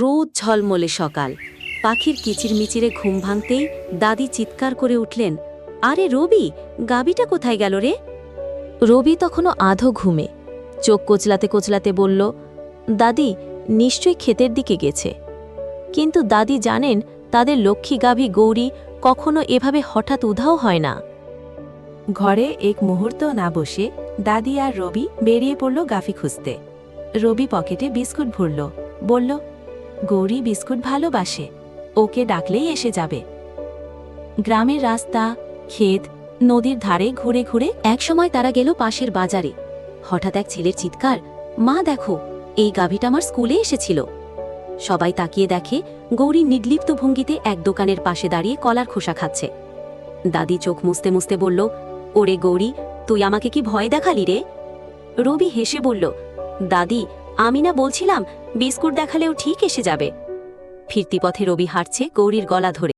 রোদ ঝলমলে সকাল। পাখির কিচিরমিচিরে ঘুম ভাঙতেই দাদি চিৎকার করে উঠলেন, আরে রবি, গাবিটা কোথায় গেল রে? রবি তখনও আধো ঘুমে, চোখ কোচলাতে কোচলাতে বলল, দাদি, নিশ্চয়ই ক্ষেতের দিকে গেছে। কিন্তু দাদি জানেন তাদের লক্ষ্মী গাভী গৌরী কখনো এভাবে হঠাৎ উধাও হয় না। ঘরে এক মুহূর্ত না বসে দাদি আর রবি বেরিয়ে পড়ল গাফি খুঁজতে। রবি পকেটে বিস্কুট ভরল, বলল গৌরী বিস্কুট ভালোবাসে। ওকে ডাকলেই এসে যাবে। গ্রামের রাস্তা, ক্ষেত, নদীর ধারে ঘুরে ঘুরে একসময় তারা গেল পাশের বাজারে। হঠাৎ এক ছেলের চিৎকার, মা, দেখো, এই গাভীটা আমার স্কুলে এসেছিল। সবাই তাকিয়ে দেখে গৌরী নির্লিপ্ত ভঙ্গিতে এক দোকানের পাশে দাঁড়িয়ে কলার খোসা খাচ্ছে। দাদি চোখ মুছতে মুছতে বলল, ওরে গৌরী, তুই আমাকে কি ভয় দেখালি রে? রবি হেসে বলল, দাদি আমি না বলছিলাম, বিস্কুট দেখালেও ঠিক এসে যাবে। ফিরতি পথে রবি হাঁটছে গৌরীর গলা ধরে।